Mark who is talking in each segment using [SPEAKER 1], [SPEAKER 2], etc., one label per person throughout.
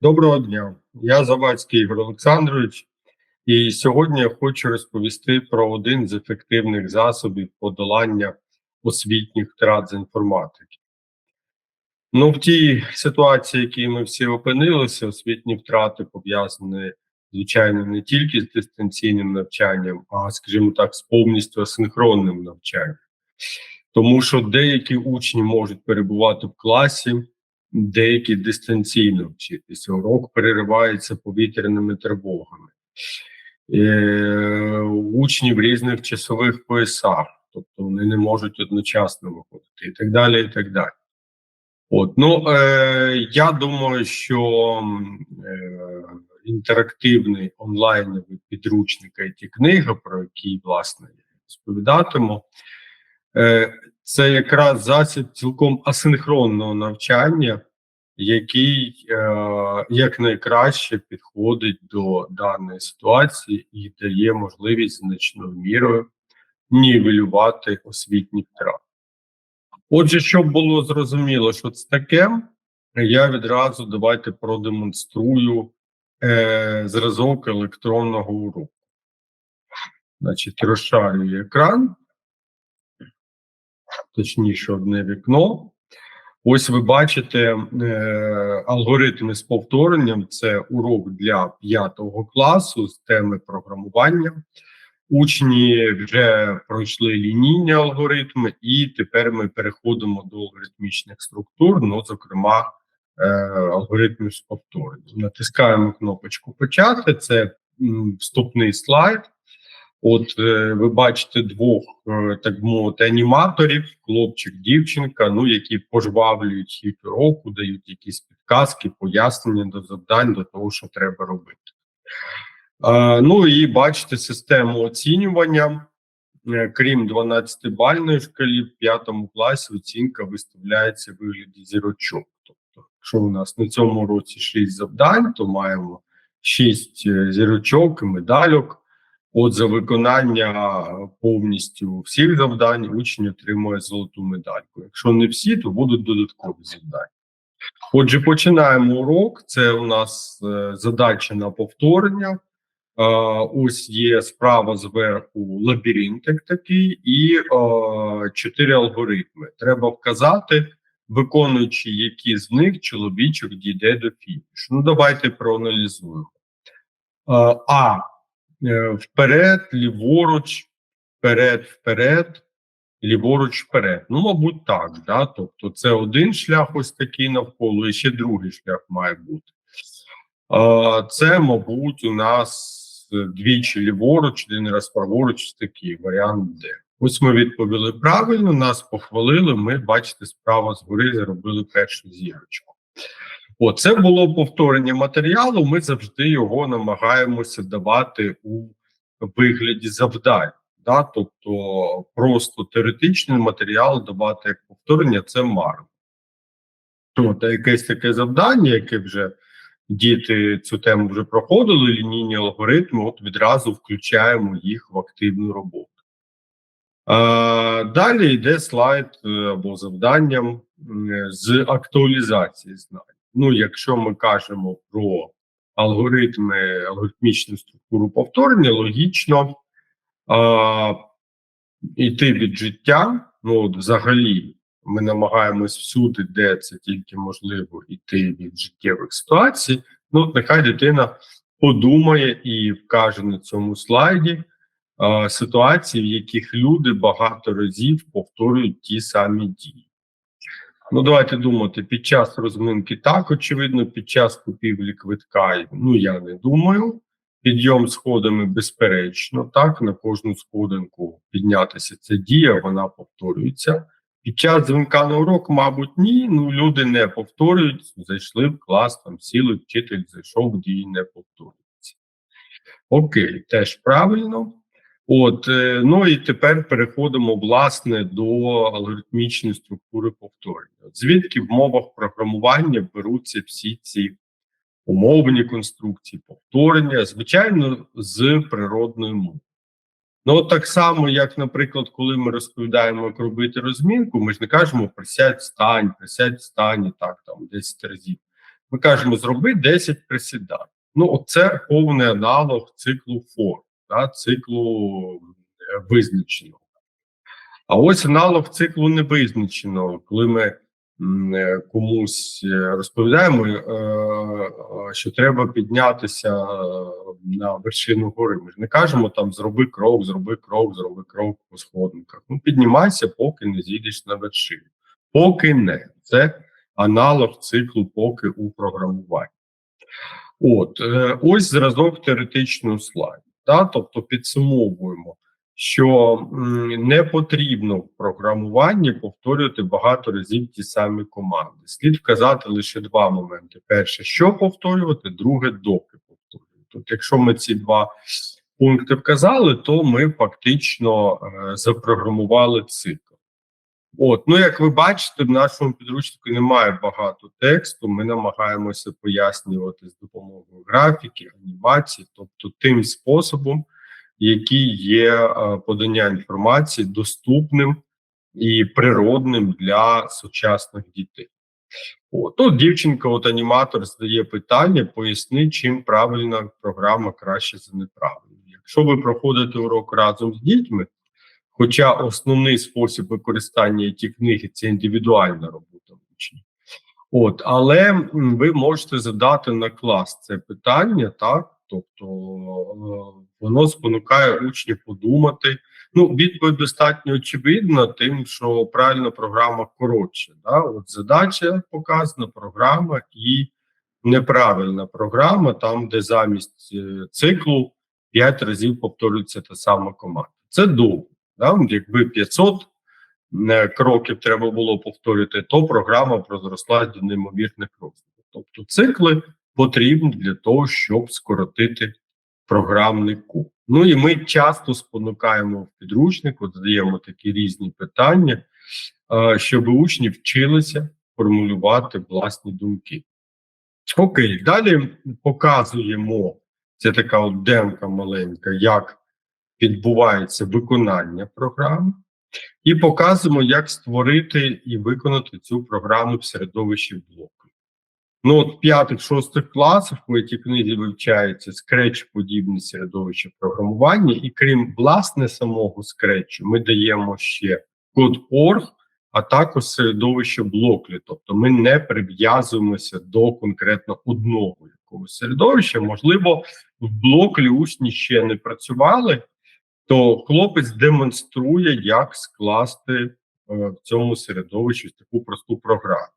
[SPEAKER 1] Доброго дня, я Завадський Ігор Олександрович, і сьогодні я хочу розповісти про один з ефективних засобів подолання освітніх втрат з інформатики. Ну, в тій ситуації, в якій ми всі опинилися, освітні втрати пов'язані, звичайно, не тільки з дистанційним навчанням, а, скажімо так, з повністю асинхронним навчанням. Тому що деякі учні можуть перебувати в класі деякі дистанційно вчитися. Урок переривається повітряними тривогами. Е, Учні в різних часових поясах, тобто вони не можуть одночасно виходити, і так далі. і так далі. От, ну, е, Я думаю, що е, інтерактивний онлайновий підручник it книга, про який, власне, розповідатиму, е, це якраз засіб цілком асинхронного навчання, який е, якнайкраще підходить до даної ситуації і дає можливість значною мірою нівелювати освітні втрати. Отже, щоб було зрозуміло, що це таке, я відразу давайте продемонструю е, зразок електронного уроку. Значить, розшарюю екран точніше, одне вікно. Ось ви бачите е, алгоритми з повторенням. Це урок для п'ятого класу з теми програмування. Учні вже пройшли лінійні алгоритми, і тепер ми переходимо до алгоритмічних структур, ну, зокрема, е, алгоритмів з повторенням. Натискаємо кнопочку Почати. Це м, вступний слайд. От е, ви бачите двох, е, так мовити, аніматорів, хлопчик, дівчинка, ну які пожвавлюють хід уроку, дають якісь підказки, пояснення до завдань, до того, що треба робити. Е, ну і бачите систему оцінювання. Е, крім 12-бальної шкалі, в п'ятому класі оцінка виставляється в вигляді зірочок. Тобто, якщо у нас на цьому році 6 завдань, то маємо 6 е, зірочок і медальок. От за виконання повністю всіх завдань учень отримує золоту медальку. Якщо не всі, то будуть додаткові завдання. Отже, починаємо урок. Це у нас е, задача на повторення. Е, ось є справа зверху лабіринтик такий, і е, чотири алгоритми. Треба вказати, виконуючи які з них чоловічок дійде до фінішу. Ну, давайте проаналізуємо. А вперед, ліворуч, вперед, вперед, ліворуч, вперед. Ну, мабуть, так. да? Тобто, це один шлях, ось такий навколо, і ще другий шлях має бути. Це, мабуть, у нас двічі ліворуч, один раз праворуч, такий варіант Д. Ось ми відповіли правильно, нас похвалили. Ми, бачите, справа згори зробили першу зірочку. О, це було повторення матеріалу. Ми завжди його намагаємося давати у вигляді завдань. Да? Тобто просто теоретичний матеріал давати як повторення це марно. От, якесь таке завдання, яке вже діти цю тему вже проходили, лінійні алгоритми, от відразу включаємо їх в активну роботу. А, Далі йде слайд е, або завданням з актуалізації знань. Ну, якщо ми кажемо про алгоритми, алгоритмічну структуру повторення, логічно а, йти від життя. Ну, от взагалі, ми намагаємось всюди, де це тільки можливо, йти від життєвих ситуацій. Ну, нехай дитина подумає і вкаже на цьому слайді а, ситуації, в яких люди багато разів повторюють ті самі дії. Ну, давайте думати, під час розминки так, очевидно, під час купівлі квитка, ну я не думаю. Підйом сходами, безперечно, так, на кожну сходинку піднятися це дія, вона повторюється. Під час дзвінка на урок, мабуть, ні. Ну, люди не повторюють, зайшли в клас, там сіли, вчитель зайшов, дії не повторюються. Окей, теж правильно. От, е, ну і тепер переходимо власне до алгоритмічної структури повторення. Звідки в мовах програмування беруться всі ці умовні конструкції повторення, звичайно, з природної мови. Ну, от так само, як, наприклад, коли ми розповідаємо, як робити розмінку, ми ж не кажемо присядь, встань, присядь, встань, так там 10 разів. Ми кажемо, зроби 10 присідань. Ну, це повний аналог циклу ФОР, да, циклу е, визначеного. А ось аналог циклу невизначеного, коли ми е, комусь е, розповідаємо, що треба піднятися на вершину гори. Ми ж не кажемо там зроби крок, зроби крок, зроби крок по сходниках. Ну, піднімайся, поки не зійдеш на вершину. Поки не. Це аналог циклу поки у програмуванні. От, ось зразок теоретичного слайду. Да? Тобто підсумовуємо, що не потрібно в програмуванні повторювати багато разів ті самі команди. Слід вказати лише два моменти: перше, що повторювати, друге, доки повторювати. Тобто, якщо ми ці два пункти вказали, то ми фактично е, запрограмували цикл. От, ну як ви бачите, в нашому підручнику немає багато тексту. Ми намагаємося пояснювати з допомогою графіки, анімації, тобто тим способом, який є подання інформації доступним і природним для сучасних дітей. От, ну, дівчинка, от аніматор задає питання, поясни, чим правильна програма краще за неправильну. Якщо ви проходите урок разом з дітьми, Хоча основний спосіб використання ті книги це індивідуальна робота учнів. От, але ви можете задати на клас це питання, так? Тобто е, воно спонукає учнів подумати. Ну, відповідь достатньо очевидна, тим, що правильна програма коротша. Да? От задача показана, програма і неправильна програма, там, де замість е, циклу 5 разів повторюється та сама команда. Це довго. Да? Якби 500 е, кроків треба було повторити, то програма прозросла до неймовірних розмірів. Тобто цикли потрібні для того, щоб скоротити програмний куб. Ну і ми часто спонукаємо в підручнику, задаємо такі різні питання, е, щоб учні вчилися формулювати власні думки. Окей, далі показуємо це така от демка маленька, як відбувається виконання програми, і показуємо, як створити і виконати цю програму в середовищі блоку. Ну, от п'ятих-шостих класах в цій книзі вивчається скреч подібне середовище програмування, і крім власне самого скретчу, ми даємо ще код орг, а також середовище блоклі. Тобто ми не прив'язуємося до конкретно одного якогось середовища. Можливо, в блоклі учні ще не працювали, то хлопець демонструє, як скласти е, в цьому середовищі таку просту програму.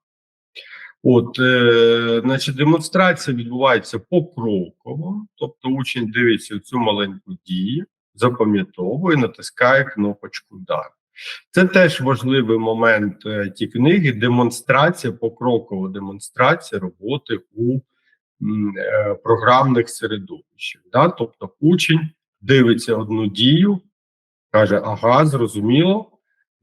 [SPEAKER 1] От, е, значить, демонстрація відбувається покроково, тобто учень дивиться цю маленьку дію, запам'ятовує, натискає кнопочку «Далі». Це теж важливий момент е, ті книги. Демонстрація, покрокова демонстрація роботи у е, програмних середовищах. Да? Тобто, учень дивиться одну дію, каже: Ага, зрозуміло,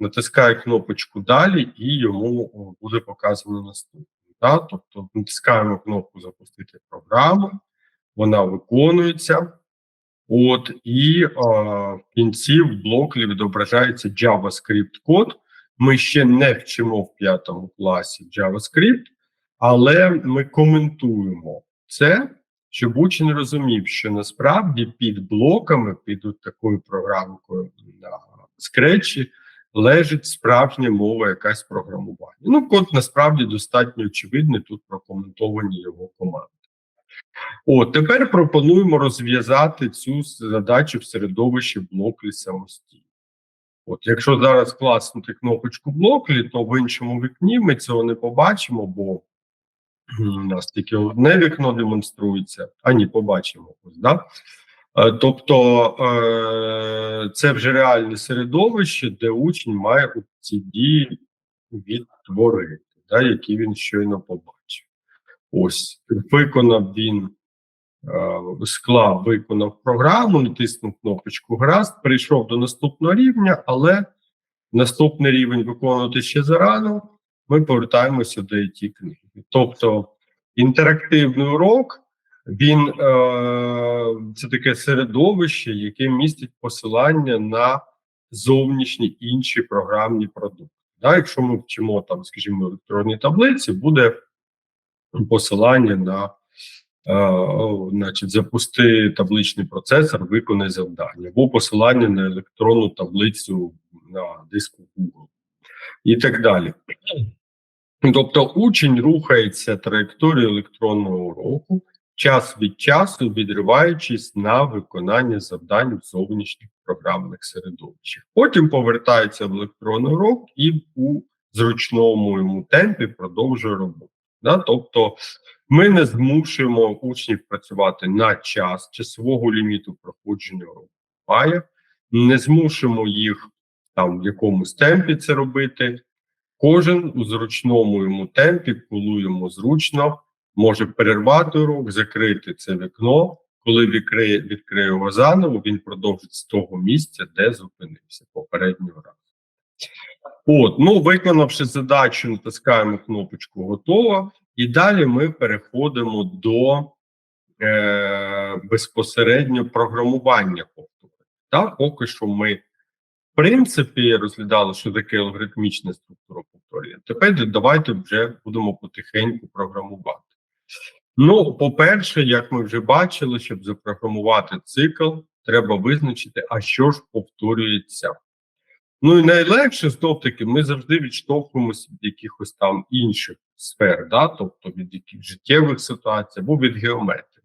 [SPEAKER 1] натискає кнопочку далі, і йому буде показано наступне. Да? Тобто натискаємо кнопку Запустити програму, вона виконується. От, і а, в кінці в блоклі відображається JavaScript код. Ми ще не вчимо в п'ятому класі JavaScript, але ми коментуємо це, щоб учень розумів, що насправді під блоками, під такою програмкою на скретчі, лежить справжня мова, якась програмування. Ну, код насправді достатньо очевидний, тут прокоментовані його команди. От, тепер пропонуємо розв'язати цю задачу в середовищі блоклі самостійно. От, якщо зараз класнути кнопочку блоклі, то в іншому вікні ми цього не побачимо, бо у нас тільки одне вікно демонструється, а ні, побачимо ось, да? Е, Тобто е, це вже реальне середовище, де учень має ці дії відтворити, да, які він щойно побачив. Ось виконав він е, склав, виконав програму, натиснув кнопочку Гаразд, прийшов до наступного рівня, але наступний рівень виконувати ще зарано. Ми повертаємося до it книги. Тобто інтерактивний урок він е, це таке середовище, яке містить посилання на зовнішні інші програмні продукти. Да, якщо ми вчимо там, скажімо, електронні таблиці, буде посилання на е, значить, запусти табличний процесор, виконай завдання, або посилання на електронну таблицю на диску Google і так далі. Тобто учень рухається траєкторією електронного уроку, час від часу відриваючись на виконання завдань в зовнішніх програмних середовищах. Потім повертається в електронний урок і у зручному йому темпі продовжує роботу. Да? Тобто ми не змушуємо учнів працювати на час часового ліміту проходження уроку. Має, не змушуємо їх там в якомусь темпі це робити. Кожен у зручному йому темпі, коли йому зручно, може перервати урок, закрити це вікно. Коли відкриє, відкриє його заново, він продовжить з того місця, де зупинився попереднього разу. От, ну, виконавши задачу, натискаємо кнопочку готово, і далі ми переходимо до е, безпосередньо програмування. Так, поки що ми принципі розглядали, що таке алгоритмічна структура повторення. Тепер давайте вже будемо потихеньку програмувати. Ну, по-перше, як ми вже бачили, щоб запрограмувати цикл, треба визначити, а що ж повторюється. Ну і найлегше, знов таки, ми завжди відштовхуємося від якихось там інших сфер, да? тобто від яких життєвих ситуацій або від геометрії.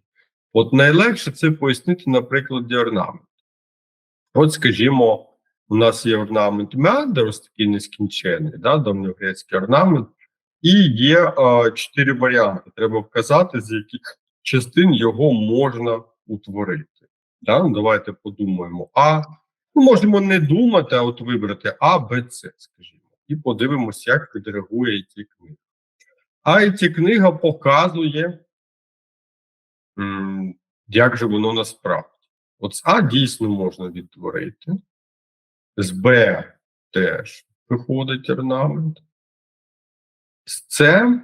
[SPEAKER 1] От найлегше це пояснити на прикладі орнаменту. От, скажімо, у нас є орнамент Меандер, ось такий нескінчений, да, давньогрецький орнамент, і є е, чотири варіанти. Треба вказати, з яких частин його можна утворити. Да? Ну, давайте подумаємо. А ну, можемо не думати, а от вибрати А, Б, С, скажімо, і подивимося, як відреагує ці книги. А і ці книга показує, як же воно насправді. От з А дійсно можна відтворити. З Б теж виходить орнамент. З С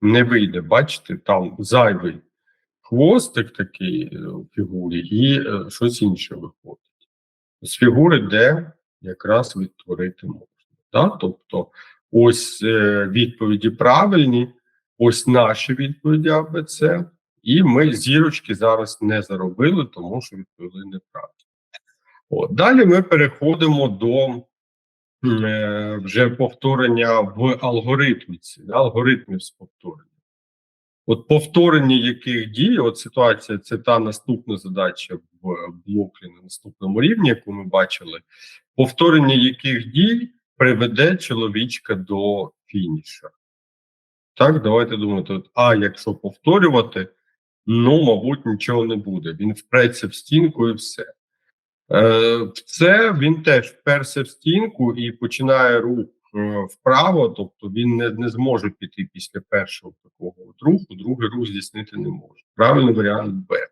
[SPEAKER 1] не вийде, бачите, там зайвий хвостик такий е, у фігурі, і е, щось інше виходить. З фігури Д якраз відтворити можна. Да? Тобто, ось е, відповіді правильні, ось наші відповіді А, Б, С, і ми зірочки зараз не заробили, тому що відповіли неправильно. От. Далі ми переходимо до е, вже повторення в алгоритміці, да, алгоритмів з повторення. От повторення яких дій, от ситуація, це та наступна задача в блокі на наступному рівні, яку ми бачили. Повторення яких дій приведе чоловічка до фініша. Так, давайте думати, от, а якщо повторювати, ну, мабуть, нічого не буде. Він впреться в стінку і все. Е, Це він теж вперся в стінку і починає рух е, вправо, тобто він не, не зможе піти після першого такого руху, другий рух здійснити не може. Правильний варіант Б.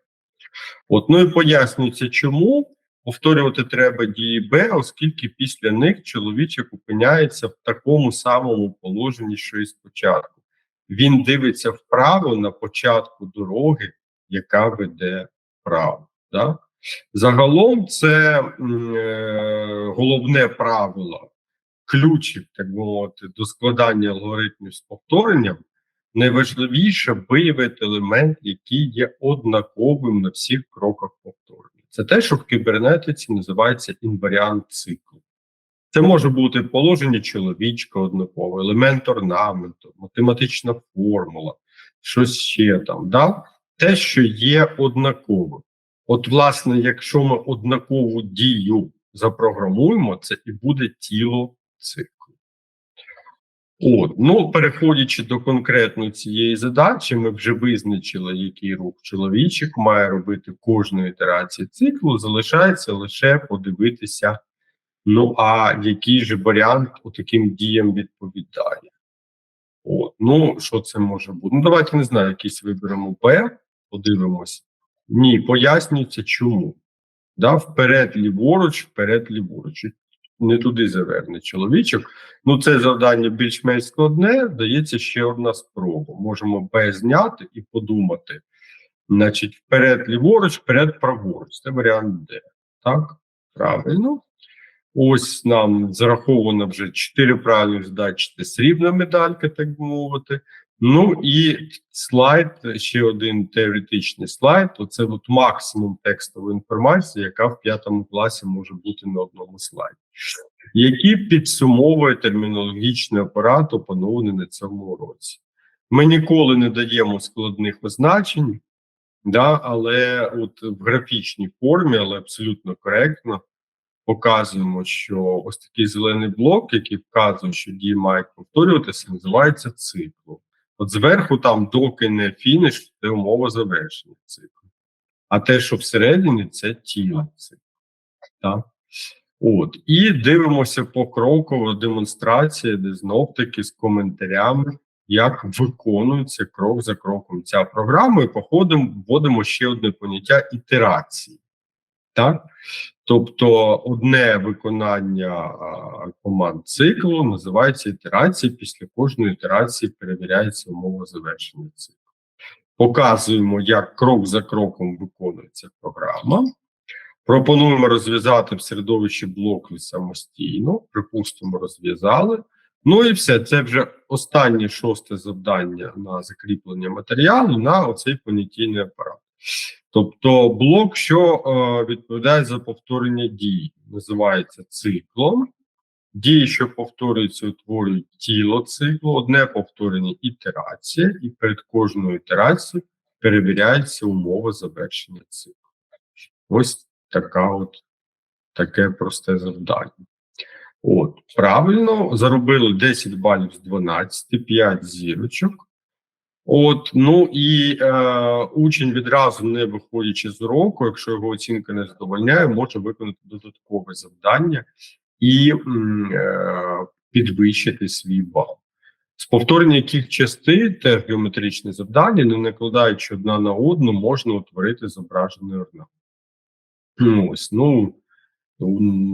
[SPEAKER 1] От, ну і пояснюється, чому повторювати треба дії Б, оскільки після них чоловічок опиняється в такому самому положенні, що і спочатку. Він дивиться вправо на початку дороги, яка веде вправо. Да? Загалом, це е, головне правило, ключик, так би мовити, до складання алгоритмів з повторенням. Найважливіше виявити елемент, який є однаковим на всіх кроках повторення. Це те, що в кібернетиці називається інваріант циклу. Це може бути положення чоловічка однакове, елемент орнаменту, математична формула, щось ще там. Да? Те, що є однаковим. От, власне, якщо ми однакову дію запрограмуємо, це і буде тіло циклу. От, ну, переходячи до конкретно цієї задачі, ми вже визначили, який рух чоловічик має робити кожної ітерації циклу. Залишається лише подивитися, ну а який же варіант таким діям відповідає. От, ну, що це може бути? Ну, давайте не знаю, якийсь виберемо Б, подивимось. Ні, пояснюється чому. Да, вперед ліворуч, вперед ліворуч. Не туди заверне чоловічок. Ну, це завдання більш-менш складне. Дається ще одна спроба. Можемо Б зняти і подумати. Значить, вперед ліворуч, вперед праворуч. Це варіант Д. Так, правильно. Ось нам зараховано вже 4 правильних задачі. Це срібна медалька, так би мовити. Ну і слайд, ще один теоретичний слайд. Оце от максимум текстової інформації, яка в п'ятому класі може бути на одному слайді, який підсумовує термінологічний апарат, опанований на цьому році. Ми ніколи не даємо складних означень, да, але от в графічній формі, але абсолютно коректно показуємо, що ось такий зелений блок, який вказує, що дії мають повторюватися, називається циклом. От зверху, там, доки не фініш, це умова завершення циклу. А те, що всередині, це тіло циклу. Так? От. І дивимося покроково демонстрація, де знов таки з коментарями, як виконується крок за кроком ця програма, і походимо, вводимо ще одне поняття ітерації. Так? Тобто одне виконання команд циклу називається ітерація. Після кожної ітерації перевіряється умова завершення циклу. Показуємо, як крок за кроком виконується програма. Пропонуємо розв'язати в середовищі блоки самостійно. Припустимо, розв'язали. Ну і все. Це вже останнє шосте завдання на закріплення матеріалу на оцей понятійний апарат. Тобто блок, що е, відповідає за повторення дій, називається циклом. Дії, що повторюються, утворюють тіло циклу, одне повторення ітерація, і перед кожною ітерацією перевіряється умова завершення циклу. Ось така от таке просте завдання. От, правильно, заробили 10 балів з 12, 5 зірочок. От, ну і е, учень відразу не виходячи з уроку, якщо його оцінка не задовольняє, може виконати додаткове завдання і е, підвищити свій бал. З повторення яких частин теж геометричне завдання, не накладаючи одна на одну, можна утворити зображений орнамент. Ось, ну,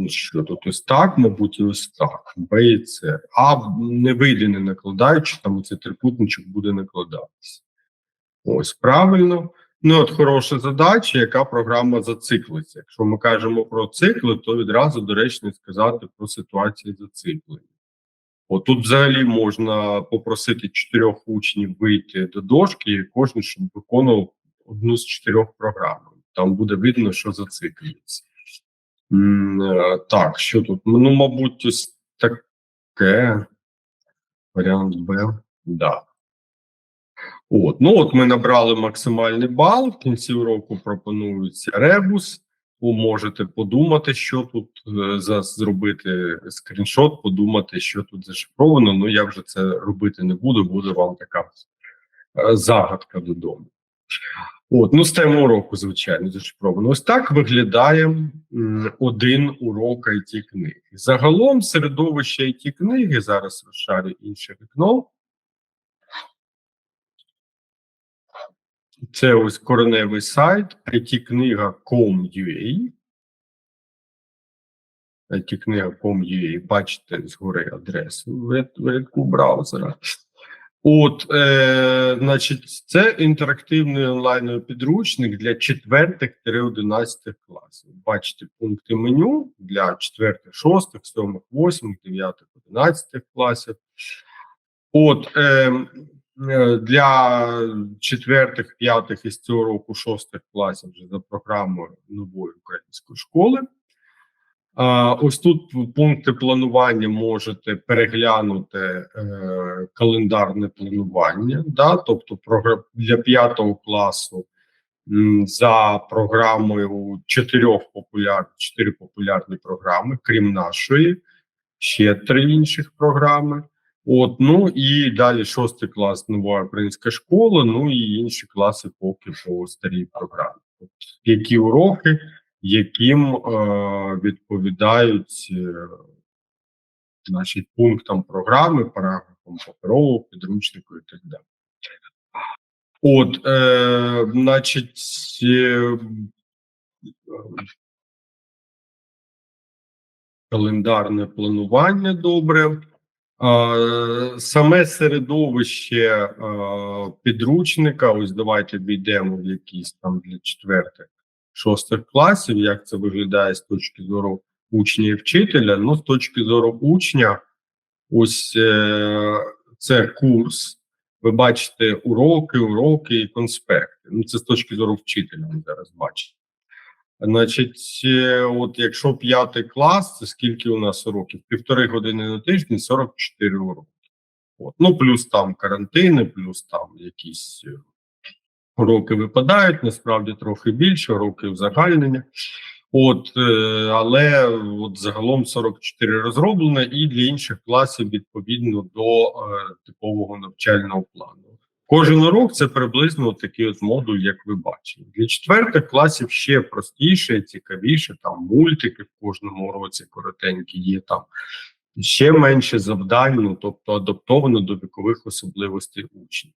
[SPEAKER 1] що тут ось так, мабуть, ось так. Б і С. А не вийде, не накладаючи, там цей трикутничок буде накладатися. Ось правильно. Ну, от хороша задача, яка програма зациклиться. Якщо ми кажемо про цикли, то відразу доречно сказати про ситуацію зациклення. От тут взагалі можна попросити чотирьох учнів вийти до дошки, і кожен щоб виконував одну з чотирьох програм. Там буде видно, що зациклюється. Е, Так, що тут? Ну, мабуть, ось таке. Варіант Б. Да. От, ну от ми набрали максимальний бал. В кінці уроку пропонується ребус. Ви можете подумати, що тут е, за зробити скріншот, подумати, що тут зашифровано. Ну я вже це робити не буду, буде вам така е, загадка додому. От, ну з теми уроку, звичайно, зашифровано. Ось так виглядає один урок it книги. Загалом середовище it книги зараз розшарю інше вікно. Це ось кореневий сайт itkniga.com.ua. itkniga.com.ua. Бачите згори адресу в рядку браузера. От, е, значить, це інтерактивний онлайновий підручник для 4-11 класів. Бачите пункти меню для 4, 6, 7, 8, 9, 11 класів. От, е, е, для четвертих, п'ятих із цього року, шостих класів вже за програмою нової української школи. Ось тут пункти планування можете переглянути е, календарне планування. Да? Тобто для п'ятого класу за програмою чотирьох популярних чотири популярні програми, крім нашої, ще три інших програми. От, ну і далі шостий клас нова українська школа, ну і інші класи поки по старій програмі. От, які уроки, яким е, відповідають е, значить, пунктам програми, параграфам паперового підручнику і так далі. От, е, значить, е, календарне планування добре. Е, Саме середовище е, підручника, ось давайте війдемо в якісь там для четвертих, шостих класів, як це виглядає з точки зору учня і вчителя. Ну, з точки зору учня, ось е, це курс, ви бачите уроки, уроки і конспекти. Ну, це з точки зору вчителя ми зараз бачите. Значить, е, от якщо п'ятий клас, це скільки у нас уроків? Півтори години на тиждень, 44 уроки. От. Ну, плюс там карантини, плюс там якісь уроки випадають, насправді трохи більше, уроки узагальнення. От, е, але от загалом 44 розроблено, і для інших класів відповідно до е, типового навчального плану. Кожен урок це приблизно такий от модуль, як ви бачили. Для четвертих класів ще простіше, цікавіше. Там мультики в кожному уроці коротенькі є там ще менше завдань, ну тобто адаптовано до вікових особливостей учнів.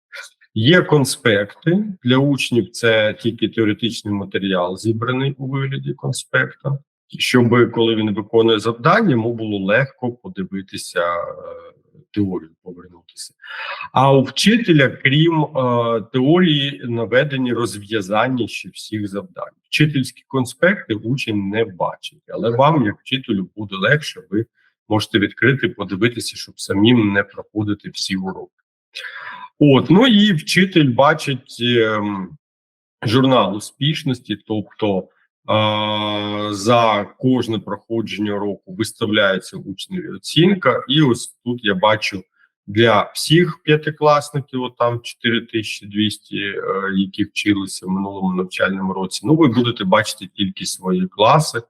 [SPEAKER 1] Є конспекти для учнів. Це тільки теоретичний матеріал, зібраний у вигляді конспекта, щоб коли він виконує завдання, йому було легко подивитися е, теорію, повернутися. А у вчителя, крім е, теорії, наведені розв'язання ще всіх завдань. Вчительські конспекти учень не бачить, але вам, як вчителю, буде легше. Ви можете відкрити, подивитися, щоб самим не проходити всі уроки. От, ну і вчитель бачить е, журнал успішності, тобто е, за кожне проходження року виставляється учневі оцінка, і ось тут я бачу для всіх п'ятикласників, от там 4200, е, які вчилися в минулому навчальному році. Ну, ви будете бачити тільки свої класи,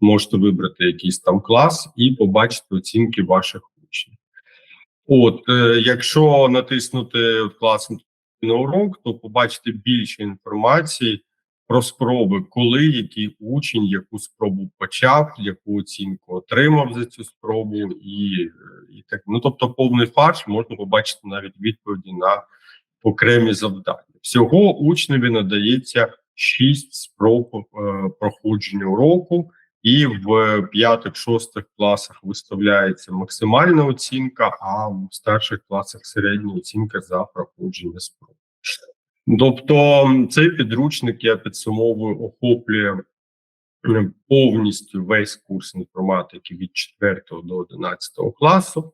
[SPEAKER 1] можете вибрати якийсь там клас і побачити оцінки ваших учнів. От, е, якщо натиснути от класно на урок, то побачите більше інформації про спроби, коли який учень яку спробу почав, яку оцінку отримав за цю спробу, і, і так. Ну тобто, повний фарш можна побачити навіть відповіді на окремі завдання. Всього учневі надається 6 спроб е, проходження уроку. І в п'ятих-шостих класах виставляється максимальна оцінка, а в старших класах середня оцінка за проходження спроб. Тобто, цей підручник я підсумовую, охоплює е, повністю весь курс інформатики від 4 до 11 класу.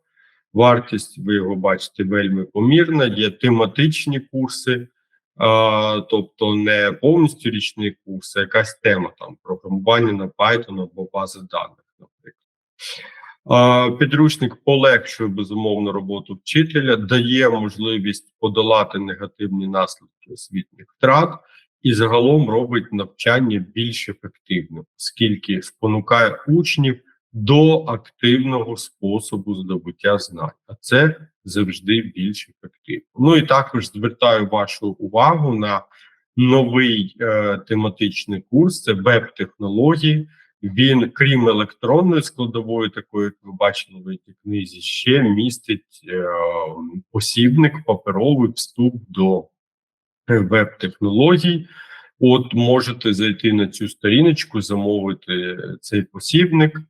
[SPEAKER 1] Вартість, ви його бачите, вельми помірна. Є тематичні курси тобто не повністю річний курс, а якась тема там програмування на Python або бази даних, наприклад. Підручник полегшує безумовно роботу вчителя, дає можливість подолати негативні наслідки освітніх втрат і загалом робить навчання більш ефективним, оскільки спонукає учнів до активного способу здобуття знань, а це завжди більш ефективно. Ну і також звертаю вашу увагу на новий е, тематичний курс. Це веб-технології. Він, крім електронної складової, такої як ви бачили в цій книзі, ще містить е, посібник, паперовий вступ до веб-технологій. От можете зайти на цю сторіночку, замовити цей посібник.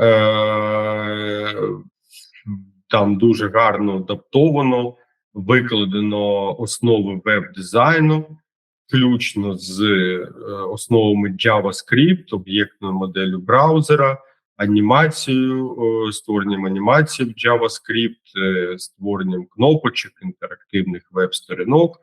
[SPEAKER 1] Е, там дуже гарно адаптовано, викладено основи веб-дизайну, включно з е, основами JavaScript, об'єктною моделлю браузера, анімацією, створенням анімації в JavaScript, е, створенням кнопочок, інтерактивних веб-сторінок.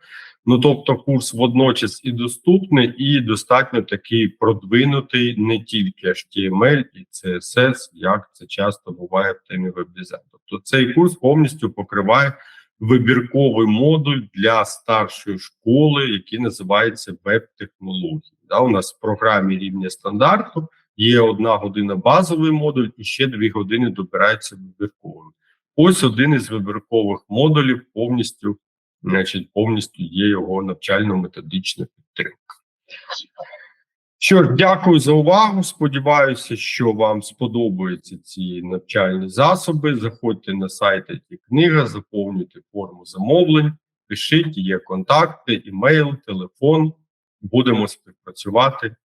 [SPEAKER 1] Ну тобто, курс водночас і доступний, і достатньо такий продвинутий не тільки HTML і CSS, як це часто буває в темі веб-дизайну. Тобто цей курс повністю покриває вибірковий модуль для старшої школи, який називається веб-технології. Да, У нас в програмі рівня стандарту є одна година базовий модуль, і ще дві години добирається вибірковим. Ось один із вибіркових модулів повністю значить, повністю є його навчально-методична підтримка. Що ж, дякую за увагу. Сподіваюся, що вам сподобаються ці навчальні засоби. Заходьте на сайт «ті книга, заповнюйте форму замовлень, пишіть, є контакти, імейл, телефон. Будемо співпрацювати.